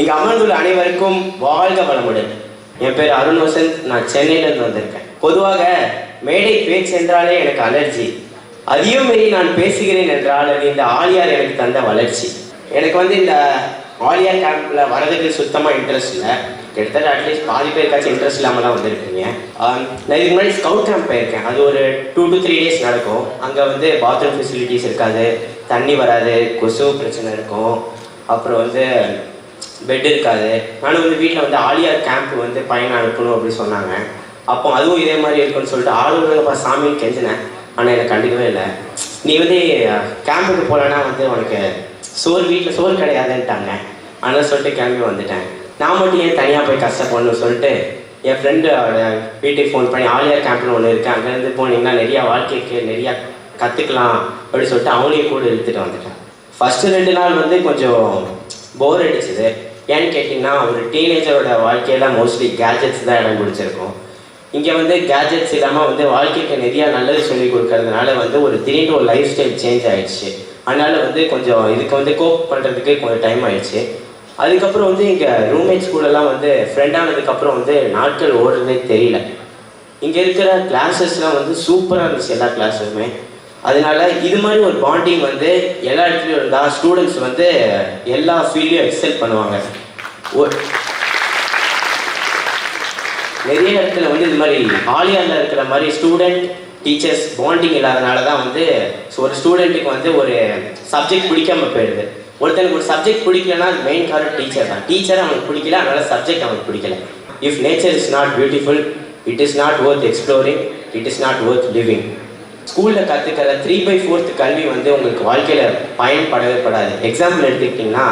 இங்கே அமர்ந்துள்ள அனைவருக்கும் வாழ்க வளமுடன். என் பேர் அருண் வசந்த். நான் சென்னையிலேருந்து வந்திருக்கேன். பொதுவாக மேடை பேச்சு என்றாலே எனக்கு அலர்ஜி. அதையும் மீறி நான் பேசுகிறேன் என்றால் அது இந்த ஆலியார் எனக்கு தந்த வளர்ச்சி. எனக்கு வந்து இந்த ஆலியார் கேம்பில் வரதுக்கு சுத்தமாக இன்ட்ரெஸ்ட் இல்லை. கிட்டத்தட்ட அட்லீஸ்ட் பாதி பேருக்காச்சும் இன்ட்ரெஸ்ட் இல்லாமல் தான் வந்திருக்கீங்க. நான் இதுக்கு முன்னாடி ஸ்கவுட் கேம்ப் போயிருக்கேன். அது ஒரு டூ டு த்ரீ டேஸ் நடக்கும். அங்கே வந்து பாத்ரூம் ஃபெசிலிட்டிஸ் இருக்காது. தண்ணி வராது. கொசு பிரச்சனை இருக்கும். அப்புறம் வந்து பெட் இருக்காது. நானும் வந்து வீட்டில் வந்து ஆலியார் கேம்ப் வந்து பையனை அனுப்பணும் அப்படின்னு சொன்னாங்க. அப்போ அதுவும் இதே மாதிரி இருக்குன்னு சொல்லிட்டு ஆளுநர்ப்பா சாமின்னு கெஞ்சினேன். ஆனால் எனக்கு கண்டுக்கவே இல்லை. நீ வந்து கேம்புக்கு போகலன்னா வந்து உனக்கு சோறு வீட்டில் சோறு கிடையாதுன்ட்டாங்க. அதனால் சொல்லிட்டு கிளம்பி வந்துட்டேன். நான் மட்டும் ஏன் தனியாக போய் கஷ்டப்படணும்னு சொல்லிட்டு என் ஃப்ரெண்டு வீட்டுக்கு ஃபோன் பண்ணி ஆலியார் கேம்ப்னு ஒன்று இருக்குது அங்கேருந்து போனீங்கன்னா நிறையா வாழ்க்கைக்கு நிறையா கற்றுக்கலாம் அப்படின்னு சொல்லிட்டு அவங்களையும் கூட இழுத்துட்டு வந்துட்டேன். ஃபஸ்ட்டு ரெண்டு நாள் வந்து கொஞ்சம் போர் அடிச்சுது. ஏன்னு கேட்டிங்கன்னா ஒரு டீனேஜரோட வாழ்க்கையில மோஸ்ட்லி கேஜெட்ஸ் தான் இடம் பிடிச்சிருக்கும். இங்கே வந்து கேஜெட்ஸ் இல்லாமல் வந்து வாழ்க்கைக்கு நிறையா நல்லது சொல்லி கொடுக்கறதுனால வந்து ஒரு திடீர்னு ஒரு லைஃப் ஸ்டைல் சேஞ்ச் ஆகிடுச்சு அதனால் வந்து கொஞ்சம் இதுக்கு வந்து கோப் பண்ணுறதுக்கு கொஞ்சம் டைம் ஆயிடுச்சு. அதுக்கப்புறம் வந்து இங்கே ரூம்மேட்ஸ் கூடலாம் வந்து ஃப்ரெண்டானதுக்கப்புறம் வந்து நாட்கள் ஓடுறதே தெரியல. இங்கே இருக்கிற கிளாஸஸ்லாம் வந்து சூப்பராக இருந்துச்சு எல்லா கிளாஸுமே அதனால இது மாதிரி ஒரு பாண்டிங் வந்து எல்லா இடத்துலையும் இருந்தால் ஸ்டூடெண்ட்ஸ் வந்து எல்லா ஃபீல்டையும் எக்ஸல் பண்ணுவாங்க. நிறைய இடத்துல வந்து இது மாதிரி ஆலியாரில் இருக்கிற மாதிரி ஸ்டூடெண்ட் டீச்சர்ஸ் பாண்டிங் இல்லாதனால தான் வந்து ஒரு ஸ்டூடெண்ட்டுக்கு வந்து ஒரு சப்ஜெக்ட் பிடிக்காம போயிடுது. ஒருத்தனுக்கு ஒரு சப்ஜெக்ட் பிடிக்கலன்னா அது மெயின் காரணம் டீச்சர் தான். டீச்சர் அவனுக்கு பிடிக்கல அதனால சப்ஜெக்ட் அவனுக்கு பிடிக்கல. If nature is not beautiful it is not worth exploring it is not worth living ஸ்கூலில் கற்றுக்கிற த்ரீ பை ஃபோர்த் கல்வி வந்து உங்களுக்கு வாழ்க்கையில் பயன்படவே படாது எக்ஸாம்பிள் எடுத்துக்கிட்டிங்கன்னா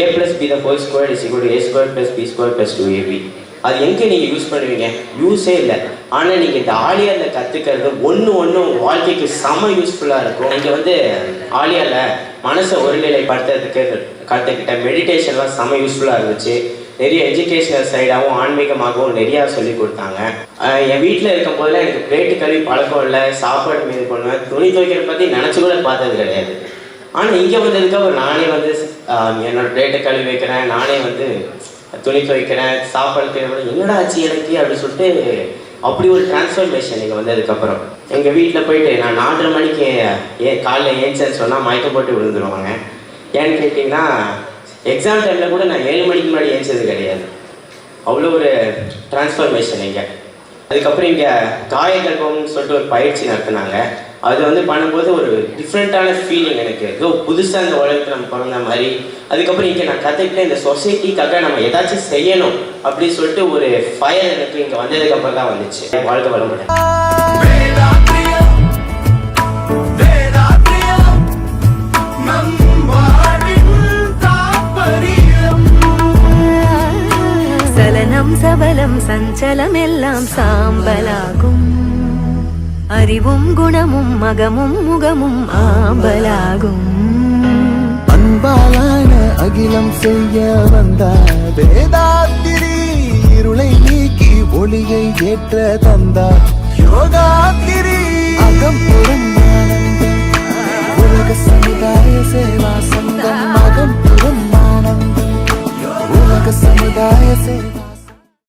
A plus B the whole square is equal A square plus B square plus two AB அது எங்கே நீங்கள் யூஸ் பண்ணுவீங்க? யூஸே இல்லை. ஆனால் நீங்கள் இந்த ஆலியாரில் கற்றுக்கிறது ஒன்று ஒன்று உங்கள் வாழ்க்கைக்கு செம யூஸ்ஃபுல்லாக இருக்கும். இங்கே வந்து ஆலியாரில் மனசை ஒருநிலைப்படுத்துறதுக்கு கற்றுக்கிட்ட மெடிடேஷன்லாம் செம யூஸ்ஃபுல்லாக இருந்துச்சு. நிறைய எஜுகேஷனல் சைடாகவும் ஆன்மீகமாகவும் நிறையா சொல்லி கொடுத்தாங்க. என் வீட்டில் இருக்கும் போதெல்லாம் எனக்கு பிளேட்டு கழுவி பழக்கம் இல்லை சாப்பாடு மீது பண்ணுவேன் துணி துவைக்கிறத பற்றி நினச்சி கூட பார்த்தது கிடையாது. ஆனால் இங்கே வந்ததுக்கப்புறம் நானே வந்து என்னோடய என்னோட பிளேட்டை கழுவி வைக்கிறேன். நானே வந்து துணி துவைக்கிறேன் சாப்பாடு செய்யறேன். என்னடா ஆச்சு எனக்கு அப்படின்னு சொல்லிட்டு அப்படி ஒரு டிரான்ஸ்ஃபர்மேஷன் இங்கே வந்ததுக்கப்புறம் எங்கள் வீட்டில் போயிட்டு நான் நாலரை மணிக்கு ஏ காலைல ஏன்ச்சேன்னு சொன்னால் மயக்கம் போட்டு விழுந்துருவாங்க. ஏன்னு கேட்டிங்கன்னா எக்ஸாம் டைமில் கூட நான் ஏழு மணிக்கு முன்னாடி ஏஞ்சது கிடையாது. அவ்வளோ ஒரு டிரான்ஸ்ஃபர்மேஷன் இங்கே. அதுக்கப்புறம் இங்கே காயகல்பம்னு சொல்லிட்டு ஒரு பயிற்சி நடத்தினாங்க. அது வந்து பண்ணும்போது ஒரு டிஃப்ரெண்ட்டான ஃபீலிங் எனக்கு. ஏதோ புதுசாக இந்த உலகத்தில் நம்ம பிறந்த மாதிரி. அதுக்கப்புறம் இங்கே நான் கற்றுக்கிட்டேன் இந்த சொசைட்டிக்காக நம்ம ஏதாச்சும் செய்யணும் அப்படின்னு சொல்லிட்டு ஒரு ஃபயர் எனக்கு இங்கே வந்ததுக்கப்புறம் தான் வந்துச்சு. வாழ்க்கை வளமுடன். வேதாத்ரியம் சபலம் சஞ்சலம் எல்லாம் சாம்பலாகும். அறிவும் குணமும் மகமும் முகமும் ஆம்பலாகும். அன்பாலான அகிலம் செய்ய வந்த வேதாத்திரி இருளை நீக்கி ஒளியை ஏற்ற தந்தார் யோகாத்திரி. அகம் புறம் உலக சமுதாய சேவா சங்கம் அகம் புறம் ஆனந்தம் உலக சமுதாய சேவா